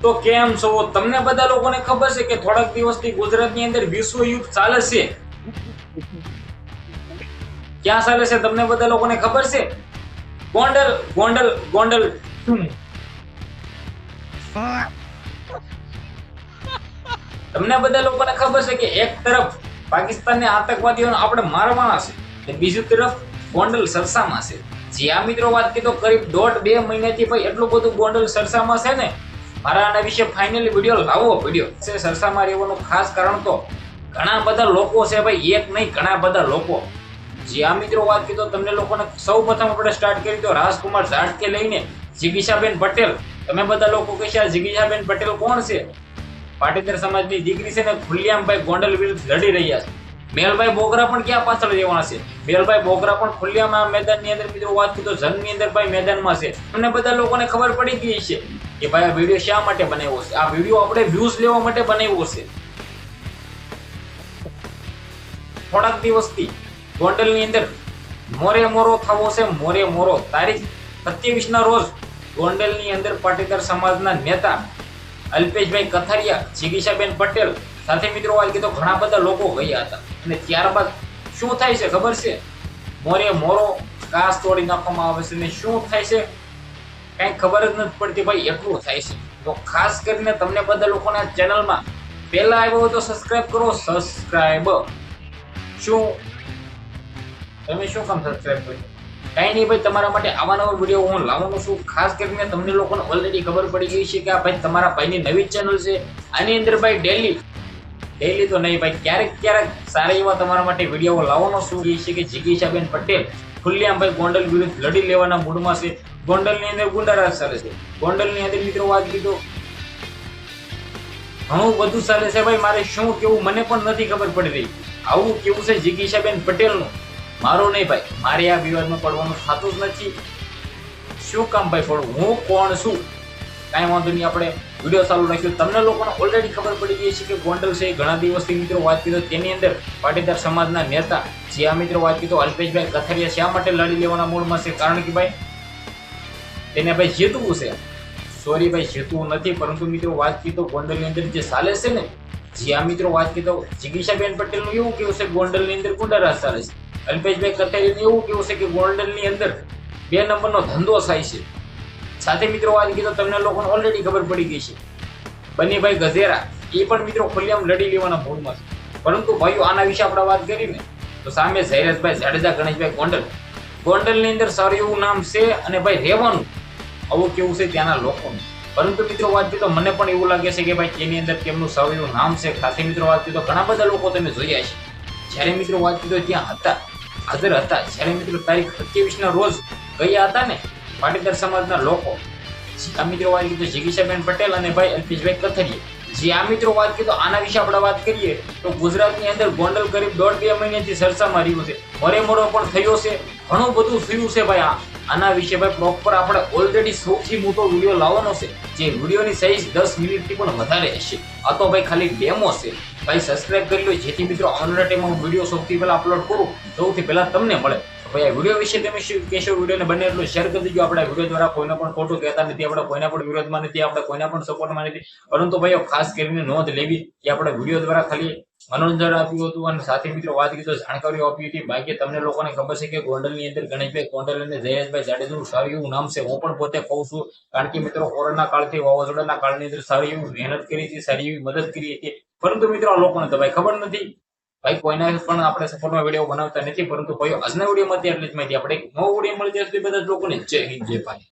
તો કેમ છો? તમને બધા લોકોને ખબર છે કે થોડાક દિવસથી ગુજરાતની અંદર વિશ્વ ચાલે છે? ક્યાં ચાલે છે તમને બધા લોકોને ખબર છે? ગોંડલ ગોંડલ ગોંડલ. તમને બધા લોકોને ખબર છે કે એક તરફ પાકિસ્તાનને આતંકવાદીઓને આપણે મારવાના છે અને બીજી તરફ ગોંડલ સરસામાં છે. જ્યાં મિત્રો વાત કરી કરીબ દોઢ બે મહિનાથી ભાઈ એટલું બધું ગોંડલ સરસામાં છે ને મારા આના વિશે ફાઇનલી વીડિયો લાવવો પડ્યો છે સરસામાં રહેવાનું ખાસ કારણ તો, ઘણા બધા લોકો છે ભાઈ, એક નહીં, ઘણા બધા લોકો. જે આ મિત્રો, વાત કીધો તમને લોકોને સૌ પ્રથમ આપણે સ્ટાર્ટ કરી દો રાજકુમાર ઝાડકે લઈને જિગીશાબેન પટેલ. તમે બધા લોકો કહેશે જિગીશાબેન પટેલ કોણ છે? પાટીદાર સમાજની દીકરી છે ને ખુલ્લિયામભાઈ ગોંડલ વિરુદ્ધ લડી રહ્યા છે. મેલભાઈ બોગરા પણ ક્યાં પાછળ રહેવાના છે? મેલભાઈ બોગરા પણ ખુલ્લિયામાં મેદાનની અંદર બીજો વાત કીધો, જંગની અંદર ભાઈ મેદાનમાં છે. તમને બધા લોકોને ખબર પડી ગઈ છે કે ભાઈ આ વીડિયો શા માટે બનાવ્યો છે? આ વીડિયો આપણે વ્યૂઝ લેવા માટે બનાવ્યો છે. થોડાક દિવસથી ગોંડલની અંદર મોરે મોરો થવો છે, મોરે મોરો. તારીખ સત્યાવીસ ના રોજ ગોંડલની અંદર પાટીદાર સમાજના નેતા અલ્પેશભાઈ કથારિયા, જીગીશાબેન પટેલ સાથે મિત્રો વાત કીધો ઘણા બધા લોકો ગયા હતા. અને ત્યારબાદ શું થાય છે ખબર છે? મોરે મોરો કાસ તોડી નાખવામાં આવે છે અને શું થાય છે? કઈ ખબર જ નથી પડતી ભાઈ, એટલું થાય છે. તો ખાસ કરીને તમને બધા લોકોના ચેનલમાં પહેલા આવ્યો હોય તો સબસ્ક્રાઇબ કરો સબસ્ક્રાઇબ શું? તમે શું કામ સબસ્ક્રાઇબ કર્યું? કઈ નહીં ભાઈ, તમારા માટે આવા નવા વીડિયો હું લાવવાનો છું. ખાસ કરીને તમને લોકોને ઓલરેડી ખબર પડી ગઈ છે કે આ ભાઈ તમારા ભાઈની નવી ચેનલ છે. આની અંદર ભાઈ ડેલી ડેલી તો નહીં ભાઈ. ક્યારેક ક્યારેક સારા એવા તમારા માટે વીડિયો લાવવાનો શું એ છે કે જિગીશાબેન પટેલ ખુલ્લિયામભાઈ ગોંડલ વિરુદ્ધ લડી લેવાના મૂડમાં છે. ગોંડલની અંદર ગુંડારાજ ચાલે છે. ગોંડલની અંદર મિત્રો વાત કીધો. ઘણું બધું ચાલે છે ભાઈ. મારે શું કેવું મને પણ નથી ખબર પડી રહી. આવું કેવું છે જિગીશાબેન પટેલનું? મારું નહીં ભાઈ. મારે આ વિવાદમાં પડવાનું થતું જ નથી. શું કામ ભાઈ? પડવું હું કોણ છું? કાંઈ વાંધો નહીં, આપણે વીડિયો ચાલુ રાખ્યું. તમને લોકોને ઓલરેડી ખબર પડી ગઈ છે કે ગોંડલ છે ઘણા દિવસથી મિત્રો વાત કીધો તેની અંદર પાટીદાર સમાજના નેતા જે આ મિત્રો વાત કીધો અલ્પેશભાઈ કથરિયા શા માટે લડી લેવાના મૂળમાં છે? કારણ કે ભાઈ, તેને ભાઈ જીતવું છે. સોરી ભાઈ, જીતવું નથી, પરંતુ મિત્રો વાત કીધો ગોંડલની અંદર જે ચાલે છે ને, જે આ મિત્રો વાત કીધો તો જિગીશાબેન પટેલનું એવું કેવું છે ગોંડલની અંદર ગુંડારાજ ચાલે છે. અલ્પેશભાઈ કથરિયાનું એવું કેવું છે કે ગોંડલની અંદર બે નંબરનો ધંધો થાય છે. સાથે મિત્રો વાત કીધો તમને લોકોને ઓલરેડી ખબર પડી ગઈ છે. બનીભાઈ ગઝેરા એ પણ મિત્રો ખુલ્લેઆમ લડી લેવાના મૂડમાં છે. પરંતુ ભાઈઓ, આના વિશે આપણે વાત કરીને તો સામે ઝૈરસભાઈ જાડેજા ગણેશભાઈ ગોંડલ. ગોંડલની અંદર સારું એવું નામ છે અને ભાઈ રહેવાનું. આવું કેવું છે ત્યાંના લોકોનું. પરંતુ મિત્રો વાત કરીએ તો મને પણ એવું લાગે છે કે ભાઈ તેની અંદર તેમનું સારું એવું નામ છે. ખાસી મિત્રો વાત કરીએ તો ઘણા બધા લોકો તમે જોયા છે. જ્યારે મિત્રો વાત કરીએ ત્યાં હતા, હાજર હતા. જ્યારે મિત્રો તારીખ સત્યાવીસના રોજ ગયા હતા ને પાટીદાર સમાજના લોકો આ મિત્રો વાત કીધું, જીગીશાબેન પટેલ અને ભાઈ અલ્પેશભાઈ કથરિયા જે આ મિત્રો વાત કીધું, આના વિશે આપણે વાત કરીએ, તો ગુજરાતની અંદર ગોંડલ કરીબ દોઢ બે મહિનાથી સરસામાં રહ્યું છે. મરેમરો મોરો પણ થયો છે, ઘણું બધું થયું છે ભાઈ આ. આના વિશે ભાઈ પ્રોપર આપણે ઓલરેડી સૌથી મોટો વીડિયો લાવવાનો છે, જે વિડીયોની સાઈઝ દસ મિનિટથી પણ વધારે હશે. આ તો ભાઈ ખાલી ડેમો છે. ભાઈ સબસ્ક્રાઇબ કરી લો, જેથી મિત્રો આવનારા ટાઈમમાં હું વીડિયો સૌથી પહેલાં અપલોડ કરું, સૌથી પહેલાં તમને મળે. ભાઈ વીડિયો વિશે તમે કહેશો, વિડીયોને બને એટલું શેર કરી દીજો. આપણે વીડિયો દ્વારા કોઈને પણ ખોટું કહેતા નથી, આપણે કોઈના પણ વિરોધમાં નથી, આપણે કોઈના પણ સપોર્ટમાં નથી. પરંતુ ભાઈઓ, ખાસ કરીને નોંધ લેવી કે આપણે વીડિયો દ્વારા ખાલી મનોરંજન આપ્યું હતું અને સાથે મિત્રો વાત તો જાણકારીઓ આપી હતી. બાકી તમને લોકોને ખબર છે કે ગોંડલની અંદર ગણેશભાઈ ગોંડલ અને જયેશભાઈ જાડેજાનું સારું એવું નામ છે. હું પણ પોતે કહું છું, કારણ કે મિત્રો કોરોના કાળથી વાવાઝોડાના કાળની અંદર સારી એવી મહેનત કરી હતી, સારી એવી મદદ કરી હતી. પરંતુ મિત્રો આ લોકોને તો ખબર નથી ભાઈ, કોઈના પણ આપણે સપોર્ટમાં વીડિયો બનાવતા નથી, પરંતુ ભાઈઓ આજના વિડીયોમાંથી, એટલી જ માહિતી. આપણે નવો વીડિયો મળી જાય સુધી બધા લોકોને જય હિન્દ, જય ભાઈ